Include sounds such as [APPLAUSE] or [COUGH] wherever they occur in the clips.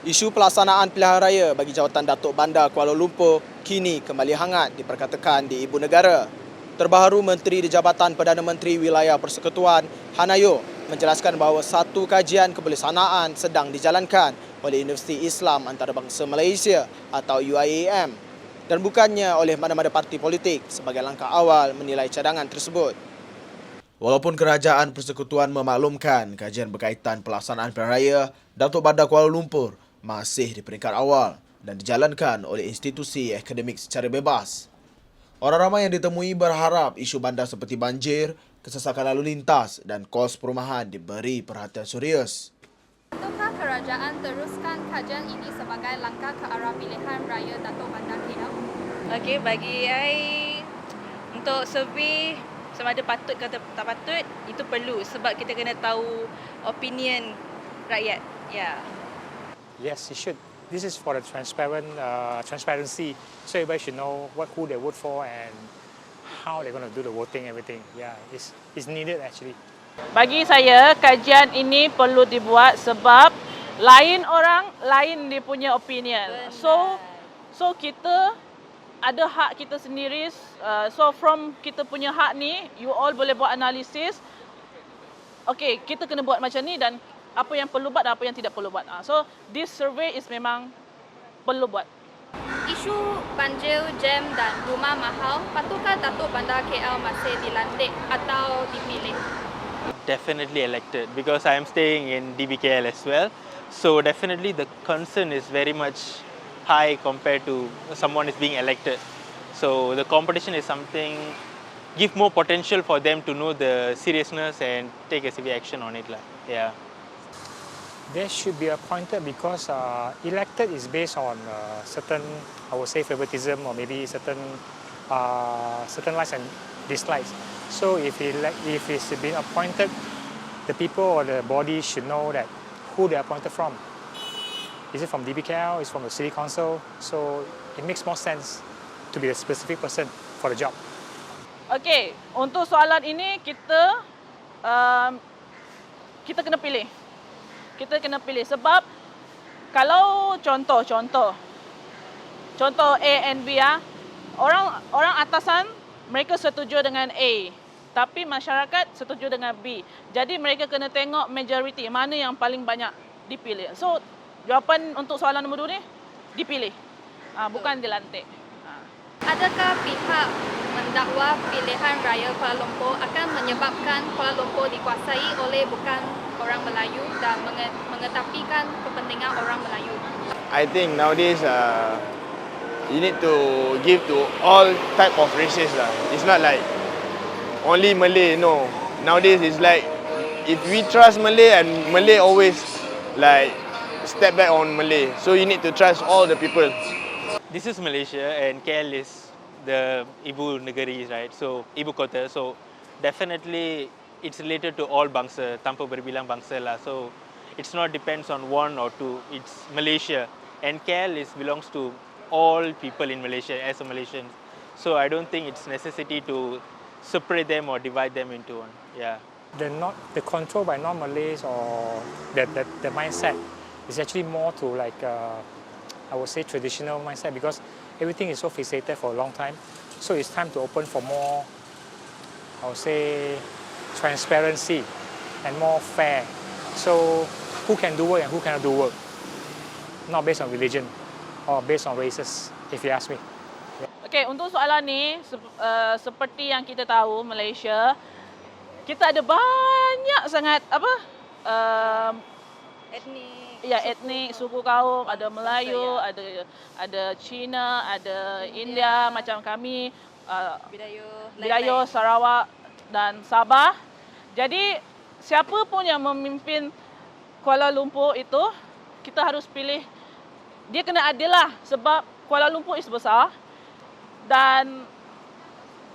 Isu pelaksanaan pilihan raya bagi jawatan Datuk Bandar Kuala Lumpur kini kembali hangat diperkatakan di ibu negara. Terbaharu Menteri di Jabatan Perdana Menteri Wilayah Persekutuan Hanayo menjelaskan bahawa satu kajian kebolehsanaan sedang dijalankan oleh Universiti Islam Antarabangsa Malaysia atau UIAM dan bukannya oleh mana-mana parti politik sebagai langkah awal menilai cadangan tersebut. Walaupun kerajaan persekutuan memaklumkan kajian berkaitan pelaksanaan pilihan raya, Datuk Bandar Kuala Lumpur masih di peringkat awal dan dijalankan oleh institusi akademik secara bebas. Orang ramai yang ditemui berharap isu bandar seperti banjir, kesesakan lalu lintas dan kos perumahan diberi perhatian serius. Betulkah kerajaan teruskan kajian ini sebagai langkah ke arah pilihan raya Datuk Bandar KL? Okey, bagi I untuk survey sama ada patut ke tak patut itu perlu sebab kita kena tahu opinion rakyat. Ya. Yeah. Yes, it should. This is for the transparent uh, transparency, so everybody should know what who they vote for and how they're going to do the voting, everything. Yeah, it's it's needed actually. Bagi saya, kajian ini perlu dibuat sebab lain orang, lain dia punya opinion. Benar. So, so kita ada hak kita sendiri. Uh, so from kita punya hak ni, you all boleh buat analisis. Okay, kita kena buat macam ni dan apa yang perlu buat dan apa yang tidak perlu buat. Uh, so, this survey is memang perlu buat. Isu banjir, jam dan rumah mahal, patutkah Datuk Bandar KL masih dilantik atau dipilih? definitely elected because I am staying in DBKL as well. So definitely the concern is very much high compared to someone is being elected. So the competition is something give more potential for them to know the seriousness and take a severe action on it lah. Yeah. They should be appointed because uh, elected is based on uh, certain, I would say, favoritism or maybe certain uh, certain likes and dislikes. So if like, if he's been appointed, the people or the body should know that who they're appointed from. Is it from DBKL? Is it from the city council? So it makes more sense to be the specific person for the job. Okay, untuk soalan ini kita um, kita kena pilih. Kita kena pilih sebab kalau contoh contoh contoh A and B ah, orang orang atasan mereka setuju dengan A, tapi masyarakat setuju dengan B. Jadi mereka kena tengok majority mana yang paling banyak dipilih. So jawapan untuk soalan nombor dua ni dipilih. Ah, bukan dilantik. Ah. Adakah pihak mendakwa pilihan raya Kuala Lumpur akan menyebabkan Kuala Lumpur dikuasai oleh bukan orang Melayu dan menge- mengetepikan kepentingan orang Melayu? I think nowadays uh, you need to give to all type of races lah. It's not like only Malay. No, nowadays it's like if we trust Malay and Malay always like step back on Malay. So you need to trust all the people. This is Malaysia and KL is the Ibu Negeri, right? So Ibu Kota. So definitely it's related to all bangsa, tanpa berbilang bangsa lah. So it's not depends on one or two. It's Malaysia and KL is belongs to all people in Malaysia as a Malaysian. So I don't think it's necessity to separate them or divide them into one. Yeah. the not the control by non-Malays or the, the, the mindset is actually more to like uh, I would say traditional mindset because everything is so fixated for a long time. So it's time to open for more I would say transparency and more fair. So who can do work and who cannot do work? Not based on religion or based on races, if you ask me. Okay, untuk soalan ni uh, seperti yang kita tahu Malaysia kita ada banyak sangat apa? Um, Etnik. Ya etnik, suku kaum, ada Melayu, ya. ada ada Cina, ada India, macam kami uh, Bidayuh. Bidayuh, Sarawak dan Sabah. Jadi siapa pun yang memimpin Kuala Lumpur itu kita harus pilih dia kena adil lah sebab Kuala Lumpur is besar dan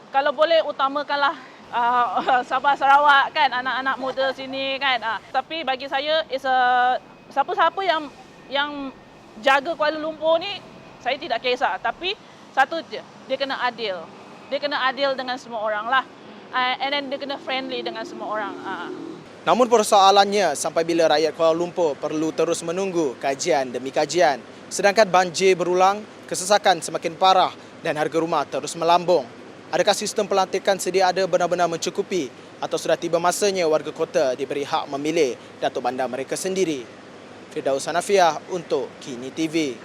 kalau boleh utamakanlah uh, [LAUGHS] Sabah Sarawak kan anak-anak muda sini kan uh. tapi bagi saya is a siapa-siapa yang yang jaga Kuala Lumpur ni saya tidak kisah tapi satu je dia kena adil dia kena adil dengan semua orang lah uh, and then dia kena friendly dengan semua orang uh. Namun persoalannya sampai bila rakyat Kuala Lumpur perlu terus menunggu kajian demi kajian. Sedangkan banjir berulang, kesesakan semakin parah dan harga rumah terus melambung. Adakah sistem pelantikan sedia ada benar-benar mencukupi atau sudah tiba masanya warga kota diberi hak memilih Datuk Bandar mereka sendiri? Firdaus Hanafiah untuk Kini TV.